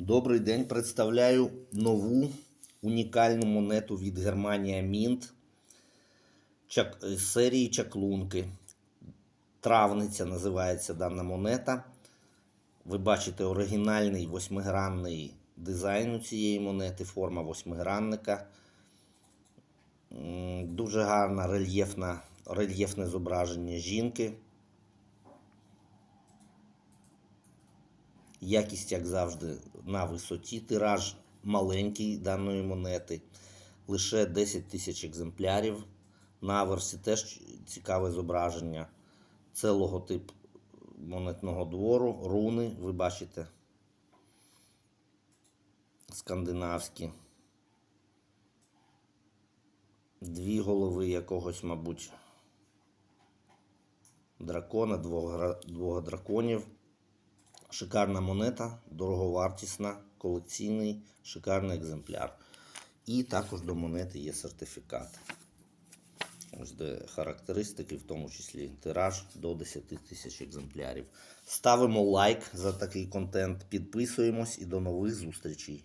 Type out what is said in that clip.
Добрий день. Представляю нову унікальну монету від Германія Мінт Чак... серії чаклунки. Травниця називається дана монета. Ви бачите оригінальний восьмигранний дизайн у цієї монети, форма восьмигранника. Дуже рельєфна, рельєфне зображення жінки. Якість, як завжди, на висоті. Тираж маленький даної монети. Лише 10 тисяч екземплярів. На аверсі теж цікаве зображення. Це логотип монетного двору, руни, ви бачите. Скандинавські. Дві голови якогось, мабуть, дракона, двох, двох драконів. Шикарна монета, дороговартісна, колекційний, шикарний екземпляр. І також до монети є сертифікат. Ось де характеристики, в тому числі тираж до 10 тисяч екземплярів. Ставимо лайк за такий контент, підписуємось і до нових зустрічей.